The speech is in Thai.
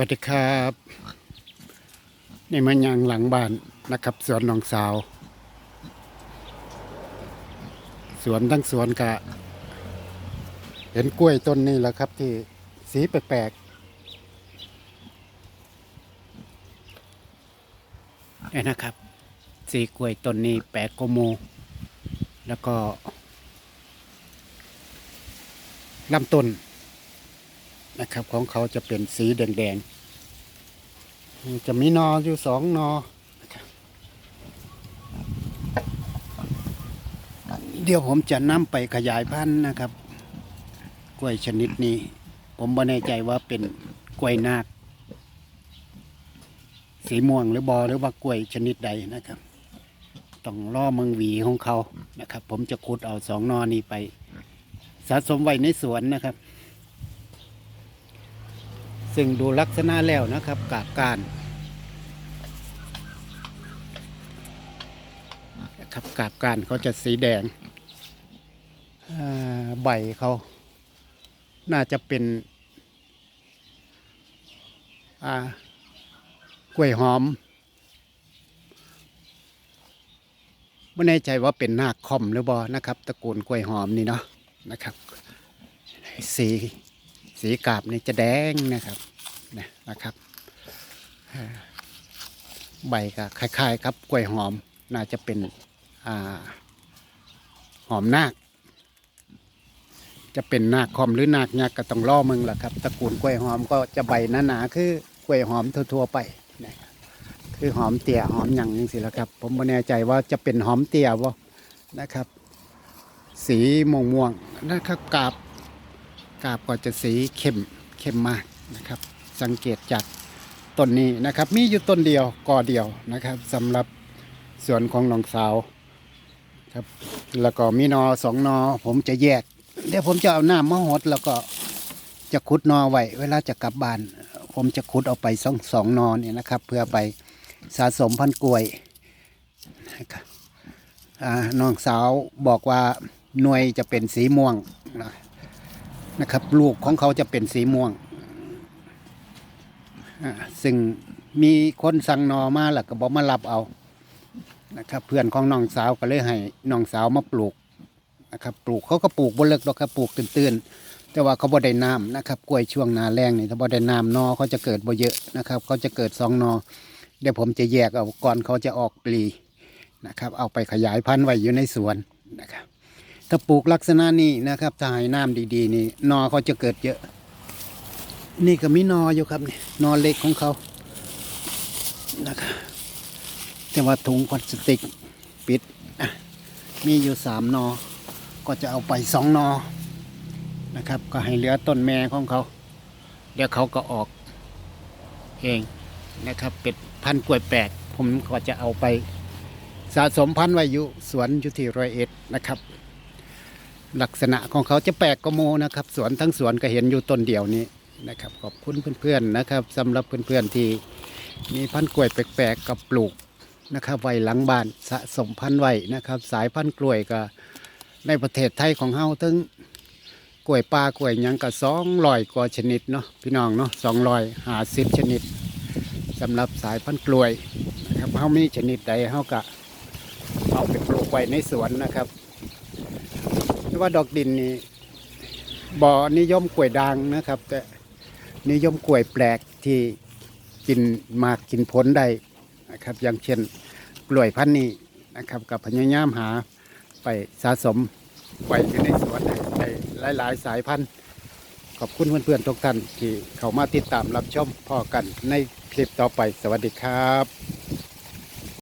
วัสดีครับ นี่มันยังหลังบ้านนะครับ สวนหนองสาว สวนทั้งสวนกะ เห็นกล้วยต้นนี้แหละครับ ที่สีแปลกๆนี่นะครับ สีกล้วยต้นนี้แปลกโกว่าหมูแล้วก็ลำต้น นะครับ ของเขาจะเป็นสีแดงๆจะมีนออยู่สองนอนเดี๋ยวผมจะนำไปขยายพันธุ์นะครับ กล้วยชนิดนี้ ผมไม่แน่ใจว่าเป็นกล้วยนาคสีม่วงหรือบอหรือว่ากล้วยชนิดใดนะครับ ต้องล่อมืองหวีของเขานะครับ ผมจะขุดเอาสองนอนี้ไป สะสมไว้ในสวนนะครับ ซึ่งดูลักษณะแล้วนะครับกาบการนะครับกาบการเขาจะสีแดงใบเขาน่าจะเป็นกล้วยหอมไม่แน่ใจว่าเป็นนาคคอมหรือบอนะครับตระกูลกล้วยหอมนี่เนาะนะครับ สี สีกาบนี่จะแดงนะครับนะนะครับ ใบก็คล้ายๆครับกล้วยหอมน่าจะเป็นอหอมนาค จะเป็นนาคคอมหรือนาคยักษ์ก็ต้องล่อมึงแหละครับตระกูลกล้วยหอมก็จะใบหนาๆคือกล้วยหอมทั่วๆไปนะคือหอมเตี่ยหอมหยังนี่สิละครับ ผมไม่แน่ใจว่าจะเป็นหอมเตี่ยบ่นะครับ สีม่วงๆนะครับกาบ กาบก็จะสีเข้มเข้มมากนะครับ สังเกตจากต้นนี้นะครับ มีอยู่ต้นเดียวกอเดียวนะครับสำหรับสวนของน้องสาวครับแล้วก็มีนอสองนอผมจะแยก เดี๋ยวผมจะเอาหน้ำมาหดแล้วก็จะขุดนอไว้เวลาจะกลับบ้าน ผมจะขุดเอาไปสองสองนอเนี่ยนะครับ เพื่อไปสะสมพันกล้วยนะครับอ่าน้องสาวบอกว่าหน่วยจะเป็นสีม่วงนะ นะครับ ลูกของเขาจะเป็นสีม่วงซึ่งมีคนสั่งนอมาแล้วก็บอกมารับเอานะครับ เพื่อนของน้องสาวก็เลยให้น้องสาวมาปลูกนะครับ ปลูกเขาก็ปลูกบนเลิกหรอกครับปลูกตื้นๆแต่ว่าเขาบ่ได้น้ำนะครับกล้วยช่วงนาแรงนี่ถ้าบ่ได้น้ำนอเขาจะเกิดบ่เยอะนะครับ เขาจะเกิดสองนอเดี๋ยวผมจะแยกเอาก่อนเขาจะออกปลีนะครับ เอาไปขยายพันธุ์ไว้อยู่ในสวนนะครับ ถ้าปลูกลักษณะนี้นะครับถ้าให้น้ำดีๆนี่นอเขาจะเกิดเยอะ นี่ก็มีนออยู่ครับนี่นอเล็กของเขานะครับแต่ว่าถุงพลาสติกปิดมีอยู่สามนอ ก็จะเอาไปสองนอนะครับ ก็ให้เหลือต้นแม่ของเขา เดี๋ยวเขาก็ออกเองนะครับ เป็ดพันกล้วยแปลกผมก็จะเอาไปสะสมพันธุ์ไว้อยู่สวนอยู่ที่ร้อยเอ็ดนะครับ ลักษณะของเขาจะแปลกกโมนะครับ สวนทั้งสวนก็เห็นอยู่ต้นเดียวนี้นะครับ ขอบคุณเพื่อนๆนะครับสำหรับเพื่อนๆที่มีพันธุ์กล้วยแปลกๆกับปลูกนะครับไว้หลังบ้านสะสมพันธุ์ไว้นะครับ สายพันธุ์กล้วยก็ในประเทศไทยของเฮาถึงกล้วยปลากล้วยยังก็สองร้อยกว่าชนิดเนาะพี่น้องเนาะสองร้อยหาสิบชนิดสำหรับสายพันธุ์กล้วยนะครับเฮามีชนิดใดเฮาก็เอาไปปลูกไว้ในสวนนะครับ ว่าดอกดินนี่บ่อนิยมกล้วยด่างนะครับ แต่นิยมกล้วยแปลกที่กินมากกินผลได้นะครับ อย่างเช่นกล้วยพันธุ์นี้นะครับกับพญายามหาไปสะสมไว้อยู่ในสวนได้หลาย ๆ สายพันธุ์ขอบคุณเพื่อนๆทุกท่านที่เข้ามาติดตามรับชมพ่อกันในคลิปต่อไปสวัสดีครับ